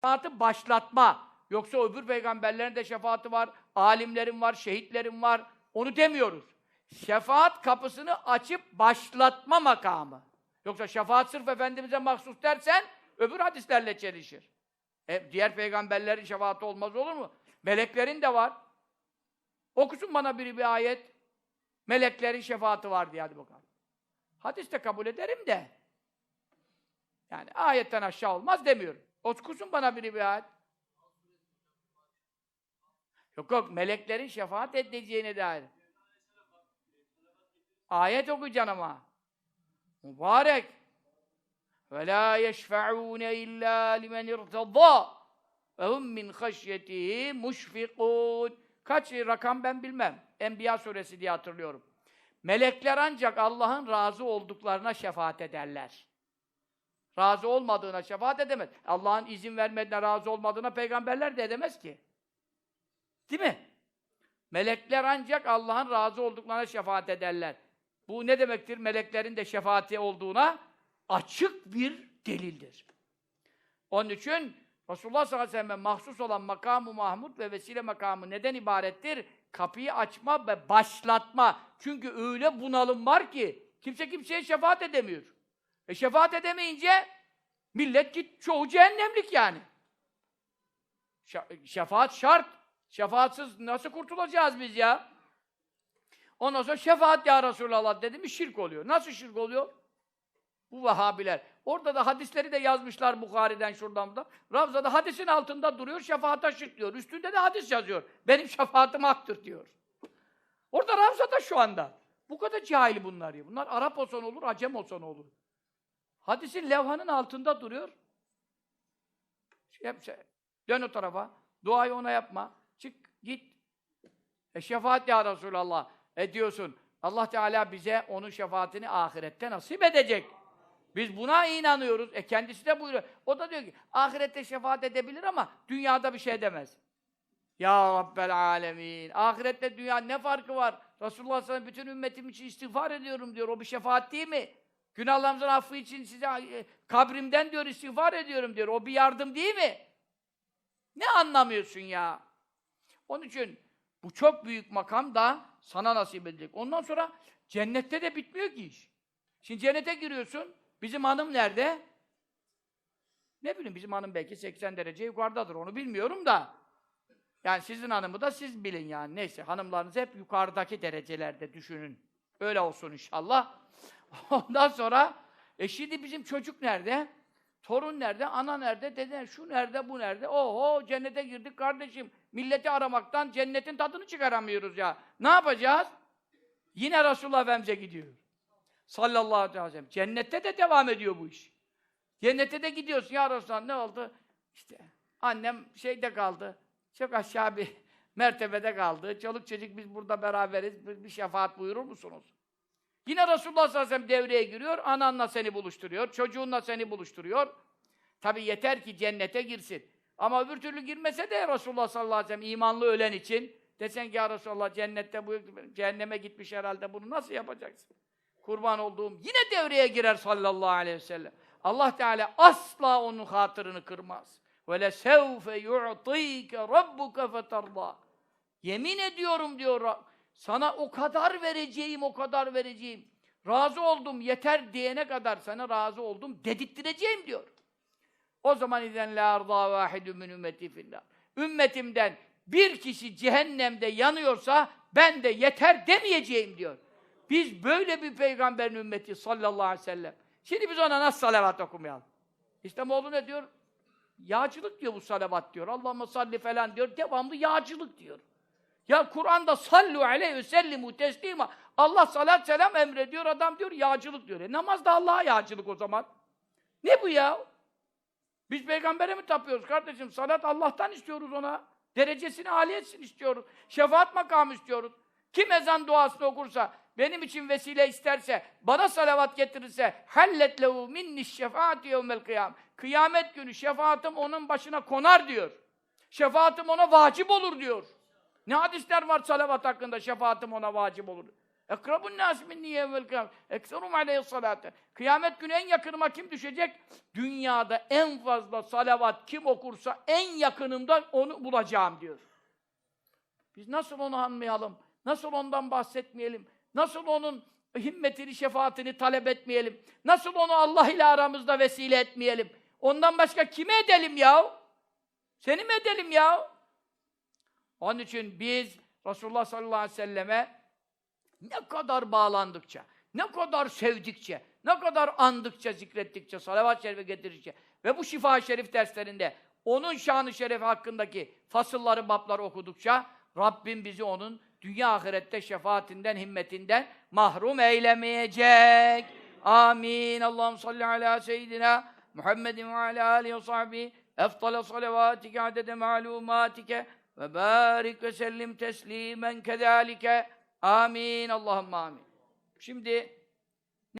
şefaati başlatma. Yoksa öbür peygamberlerin de şefaati var, alimlerin var, şehitlerin var. Onu demiyoruz. Şefaat kapısını açıp başlatma makamı. Yoksa şefaat sırf Efendimiz'e mahsus dersen öbür hadislerle çelişir. E, diğer peygamberlerin şefaati olmaz olur mu? Meleklerin de var. Okusun bana biri bir ayet. Meleklerin şefaati var diye hadi bakalım. Hadiste kabul ederim de. Yani ayetten aşağı olmaz demiyorum. Okusun bana bir ayet. Yok yok, meleklerin şefaat edeceğine dair. Ayet okuyacaksın ama. Mübarek. Ve la yeşfe'ûne illâ limen irtadâ ve hum min haşyetihi muşfikûn. Kaç rakam ben bilmem. Enbiya suresi diye hatırlıyorum. Melekler ancak Allah'ın razı olduklarına şefaat ederler. Razı olmadığına şefaat edemez. Allah'ın izin vermediğine razı olmadığına peygamberler de edemez ki. Değil mi? Melekler ancak Allah'ın razı olduklarına şefaat ederler. Bu ne demektir? Meleklerin de şefaati olduğuna açık bir delildir. Onun için Resulullah sallallahu aleyhi ve sellem'e mahsus olan makamı Mahmud ve vesile makamı neden ibarettir? Kapıyı açma ve başlatma. Çünkü öyle bunalım var ki kimse kimseye şefaat edemiyor. E şefaat edemeyince millet git çoğu cehennemlik yani. Şefaat şart. Şefaatsiz nasıl kurtulacağız biz ya? Ondan sonra şefaat ya Resulallah dedi mi şirk oluyor. Nasıl şirk oluyor? Bu Vahabiler. Orada da hadisleri de yazmışlar Bukhari'den şuradan da. Ravza'da hadisin altında duruyor, şefaata şirk diyor. Üstünde de hadis yazıyor. Benim şefaatim haktır diyor. Orada Ravza'da şu anda. Bu kadar cahil bunlar ya. Bunlar Arap olsa olur, Acem olsa olur. Hadisin levhanın altında duruyor. Şey, şey, dön o tarafa. Duayı ona yapma. Çık, git. E şefaat ya Resulallah ediyorsun. Allah Teala bize onun şefaatini ahirette nasip edecek. Biz buna inanıyoruz. E kendisi de buyuruyor. O da diyor ki ahirette şefaat edebilir ama dünyada bir şey demez. Ya Rabbel alemin. Ahirette dünya ne farkı var? Resulullah sallallahu bütün ümmetim için istiğfar ediyorum diyor. O bir şefaat değil mi? Günahlarımızın affı için size e, kabrimden diyor istiğfar ediyorum diyor. O bir yardım değil mi? Ne anlamıyorsun ya? Onun için bu çok büyük makam da sana nasip edilecek. Ondan sonra cennette de bitmiyor ki iş. Şimdi cennete giriyorsun. Bizim hanım nerede? Ne bileyim bizim hanım belki 80 derece yukarıdadır. Onu bilmiyorum da. Yani sizin hanımı da siz bilin yani. Neyse hanımlarınız hep yukarıdaki derecelerde düşünün. Öyle olsun inşallah. Ondan sonra e şimdi bizim çocuk nerede? Torun nerede? Ana nerede? Dede şu nerede? Bu nerede? Oho cennete girdik kardeşim. Milleti aramaktan cennetin tadını çıkaramıyoruz ya. Ne yapacağız? Yine Resulullah Efendimiz'e gidiyor. Sallallahu aleyhi ve sellem. Cennette de devam ediyor bu iş. Cennete de gidiyorsun. Ya Resulallah ne oldu? İşte annem şeyde kaldı. Çok aşağı bir mertebede kaldı. Çoluk çocuk biz burada beraberiz. Bir şefaat buyurur musunuz? Yine Resulullah sallallahu aleyhi ve sellem devreye giriyor. Ananla seni buluşturuyor. Çocuğunla seni buluşturuyor. Tabi yeter ki cennete girsin. Ama öbür türlü girmese de Resulullah sallallahu aleyhi ve sellem imanlı ölen için desen ki ya Resulallah cennette bu cehenneme gitmiş herhalde bunu nasıl yapacaksın? Kurban olduğum yine devreye girer sallallahu aleyhi ve sellem. Allah Teala asla onun hatırını kırmaz. Ve le sevfe yu'tike rabbuke fetarda. Yemin ediyorum diyor sana o kadar vereceğim, o kadar vereceğim. Razı oldum, yeter diyene kadar sana razı oldum dedirttireceğim diyor. O zaman izen la arda vahidun min ümmeti fillah. Ümmetimden bir kişi cehennemde yanıyorsa ben de yeter demeyeceğim diyor. Biz böyle bir peygamberin ümmeti sallallahu aleyhi ve sellem. Şimdi biz ona nasıl salavat okumayalım? İslamoğlu ne diyor? Yağcılık diyor bu salavat diyor. Allahümme salli falan diyor. Devamlı yağcılık diyor. Ya Kur'an'da sallu aleyhi ve sellimu teslima. Allah salat selam emrediyor. Adam diyor yağcılık diyor. E namazda Allah'a yağcılık o zaman. Ne bu ya? Biz peygambere mi tapıyoruz kardeşim? Salat Allah'tan istiyoruz ona. Derecesini âli etsin istiyoruz. Şefaat makamı istiyoruz. Kim ezan duasını okursa, benim için vesile isterse, bana salavat getirirse hallet lehu minni şefaati yevmel kıyam. Kıyamet günü şefaatim onun başına konar diyor. Şefaatim ona vacip olur diyor. Ne hadisler var salavat hakkında şefaatim ona vacip olur. Ekrabun nas minni yevmel kıyamet. Ekserum. Kıyamet günü en yakınıma kim düşecek? Dünyada en fazla salavat kim okursa en yakınımda onu bulacağım diyor. Biz nasıl onu anmayalım? Nasıl ondan bahsetmeyelim? Nasıl onun himmetini, şefaatini talep etmeyelim? Nasıl onu Allah ile aramızda vesile etmeyelim? Ondan başka kime edelim ya? Seni mi edelim ya? Onun için biz Resulullah sallallahu aleyhi ve selleme ne kadar bağlandıkça, ne kadar sevdikçe, ne kadar andıkça, zikrettikçe, salavat-ı şerife getirdikçe ve bu şifa şerif derslerinde onun şanı şerefi hakkındaki fasılları, babları okudukça Rabbim bizi onun dünya ahirette şefaatinden, himmetinden mahrum eylemeyecek. Amin. Allahum salli ala seyyidina Muhammedin ve ala alihi ve sahbihi efdale salavatike adede malumatike ve barik ve sellim teslimen kezalike. Amin. Allahümme amin. Şimdi